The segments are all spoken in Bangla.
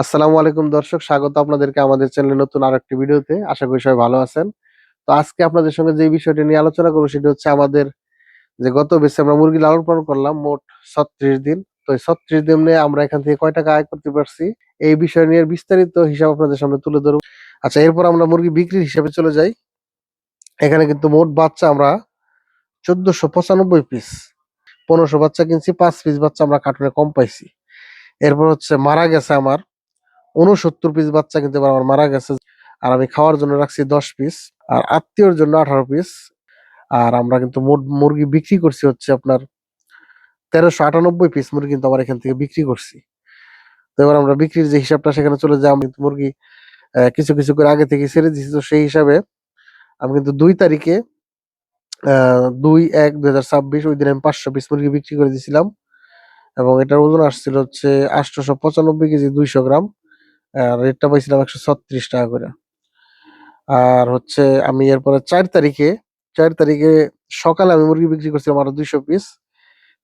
আসসালামু আলাইকুম দর্শক, স্বাগত আপনাদেরকে আমাদের চ্যানেলে নতুন আরেকটি ভিডিওতে। আশা করি সবাই ভালো আছেন। তো আজকে আপনাদের সঙ্গে যে বিষয়টি নিয়ে আলোচনা করব সেটা হচ্ছে আমাদের যে গত বেশি আমরা মুরগি লালন পালন করলাম মোট ছত্রিশ দিন। তো এই ছত্রিশ দিনে আমরা এখান থেকে কয় টাকা আয় করতে পারছি, এই বিষয় নিয়ে বিস্তারিত হিসাব আপনাদের সামনে তুলে ধরবো। আচ্ছা এরপর আমরা মুরগি বিক্রির হিসাবে চলে যাই। এখানে কিন্তু মোট বাচ্চা আমরা চোদ্দশো পঁচানব্বই পিস পনেরোশো বাচ্চা কিনছি, পাঁচ পিস বাচ্চা আমরা কার্টুনে কম পাইছি। এরপর হচ্ছে মারা গেছে আমার উনসত্তর পিস বাচ্চা কিন্তু আমার মারা গেছে। আর আমি খাওয়ার জন্য রাখছি দশ পিস আর আত্মীয়র জন্য আঠারো পিস আর আমরা কিন্তু মুরগি বিক্রি করছি হচ্ছে আপনার তেরোশো আটানব্বই পিস মুরগি কিন্তু আমার এখান থেকে বিক্রি করছি। তো এবার আমরা বিক্রির যে হিসাবটা সেখানে চলে যাই, আমি মুরগি কিছু কিছু করে আগে থেকে ছেড়ে দিচ্ছি তো সেই হিসাবে আমি কিন্তু দুই তারিখে দুই এক দুই হাজার ছাব্বিশ, ওই দিন আমি পাঁচশো পিস মুরগি বিক্রি করে দিয়েছিলাম। এবং এটার ওজন আসছিল হচ্ছে আটশোশো পঁচানব্বই কেজি, দুইশো গ্রাম। রেটটা পাইছিলাম একশো ছত্রিশ টাকা করে। আর হচ্ছে আমি এরপরে চার তারিখে চার তারিখে সকালে আমি মুরগি বিক্রি করছিলাম আরও দুইশো পিস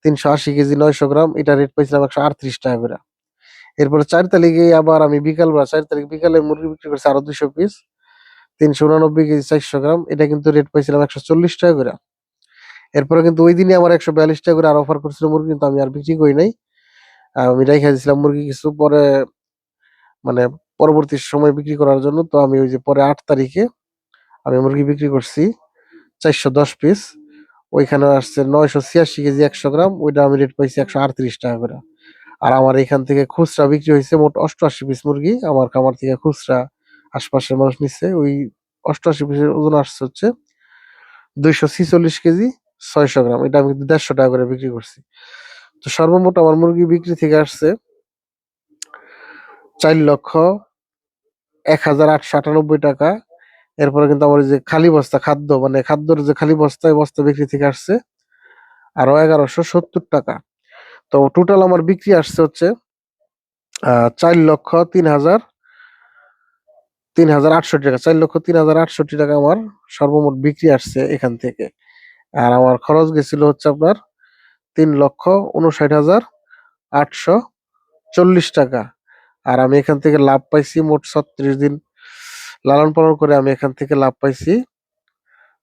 তিনশো আশি কেজি, নয়শো গ্রাম, এটা রেট পাইছিলাম একশো আটত্রিশ টাকা করে। এরপরে চার তারিখে আবার আমি বিকাল চার তারিখ বিকালে মুরগি বিক্রি করছি আরও দুইশো পিস তিনশো উনানব্বই কেজি, চারশো গ্রাম, এটা কিন্তু রেট পাইছিলাম একশো চল্লিশ টাকা করে। এরপরে কিন্তু ওই দিনই আমার একশো বিয়াল্লিশ টাকা করে আর অফার করছিল মুরগি, কিন্তু আমি আর বিক্রি করি নাই। আমি রেখে দিয়েছিলাম মুরগি কিছু, পরে মানে পরবর্তী সময় বিক্রি করার জন্য, তো আমি ওই যে পরে আট তারিখে আমি মুরগি বিক্রি করছি, চারশো দশ পিস ওইখানে আসছে নয়শো ছিয়াশি কেজি একশো গ্রাম, ওইটা আমি রেট পাইছি একশো আটত্রিশ টাকা করে। আর আমার এখান থেকে খুচরা বিক্রি হয়েছে মোট অষ্টআশি পিস মুরগি, আমার খামার থেকে খুচরা আশপাশের মানুষ নিচ্ছে। ওই অষ্টআশি পিসের ওজন আসছে হচ্ছে দুইশো ছিচল্লিশ কেজি, ছয়শো গ্রাম। এটা আমি দেড়শো টাকা করে বিক্রি করছি। তো সর্বমোট আমার মুরগি বিক্রি থেকে আসছে চার লক্ষ এক হাজার আটশো আটানব্বই টাকা। এরপরে কিন্তু আমার যে খালি বস্তা, খাদ্য মানে খাদ্যর যে খালি বস্তা বস্তা বিক্রি থেকে আসছে, আরও এগারোশো সত্তর টাকা। তো টোটাল আমার বিক্রি আসছে হচ্ছে চার লক্ষ তিন হাজার তিন হাজার আটষট্টি টাকা। চার লক্ষ তিন হাজার আটষট্টি টাকা আমার সর্বমোট বিক্রি আসছে এখান থেকে। আর আমার খরচ গেছিল হচ্ছে আপনার তিন লক্ষ উনষাট হাজার আটশো চল্লিশ টাকা। আর আমি এখান থেকে লাভ পাইছি মোট ছত্রিশ দিন লালন পালন করে আমি এখান থেকে লাভ পাইছি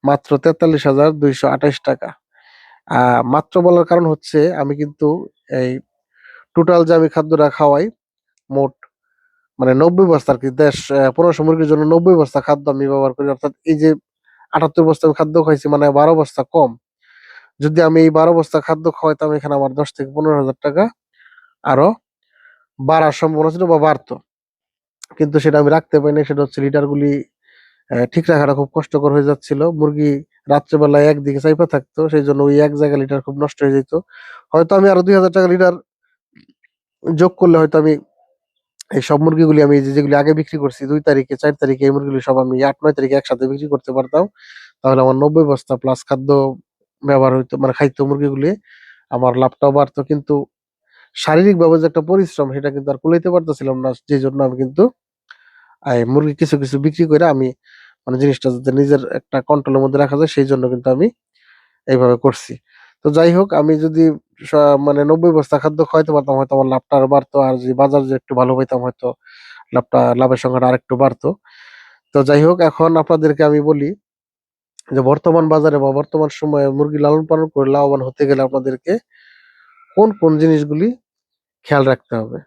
মাত্র তেতাল্লিশ হাজার দুইশো আঠাইশ টাকা। মাত্র বলার কারণ হচ্ছে আমি কিন্তু এই টোটাল যে আমি খাদ্যটা খাওয়াই মোট মানে নব্বই বস্তা আর কি দেশ পনেরোশো মুরগির জন্য নব্বই বস্তা খাদ্য আমি ব্যবহার করি। অর্থাৎ এই যে আটাত্তর বস্তা আমি খাদ্য খাইছি মানে বারো বস্তা কম। যদি আমি এই বারো বস্তা খাদ্য খাওয়াই খাওয়াইতাম এখানে আমার দশ থেকে পনেরো হাজার টাকা আরও বাড়ার সম্ভাবনা ছিল বা বাড়তো। কিন্তু সেটা আমি রাখতে পারিনি সেটা হচ্ছে লিটার গুলি আহ, ঠিক রাখাটা খুব কষ্টকর হয়ে যাচ্ছিল। মুরগি রাত্রেবেলায় একদিকে চাইপা থাকতো সেই জন্য ওই এক জায়গায় লিটার খুব নষ্ট হয়ে যেত। হয়তো আমি আরও দুই হাজার টাকা লিটার যোগ করলে হয়তো আমি এই সব মুরগিগুলি আমি যেগুলি আগে বিক্রি করছি দুই তারিখে চার তারিখে এই মুরগিগুলি সব আমি আট নয় তারিখে একসাথে বিক্রি করতে পারতাম। তাহলে আমার নব্বই বস্তা প্লাস খাদ্য ব্যবহার হইতো মানে খাইতো মুরগিগুলি। আমার লাভটাও বাড়তো কিন্তু শারীরিক ভাবে যে একটা পরিশ্রম, সেটা কিন্তু আর কুলাইতে পারতেছিলাম না যে জন্য আমি কিন্তু মুরগি কিছু কিছু বিক্রি করে আমি মানে জিনিসটা যাতে নিজের একটা কন্ট্রোলের মধ্যে রাখা যায় সেই জন্য কিন্তু আমি এইভাবে করছি। তো যাই হোক, আমি যদি মানে নব্বই বস্তা খাদ্য খাওয়াইতে পারতাম, হয়তো আমার লাভটা আরও বাড়তো, আর যদি বাজার যে একটু ভালো পাইতাম, হয়তো লাভটা, লাভের সংখ্যাটা আরেকটু বাড়তো। তো যাই হোক, এখন আপনাদেরকে আমি বলি যে বর্তমান বাজারে বা বর্তমান সময়ে মুরগি লালন পালন করে লাভবান হতে গেলে আপনাদেরকে কোন কোন জিনিসগুলি খেয়াল রাখতে হবে।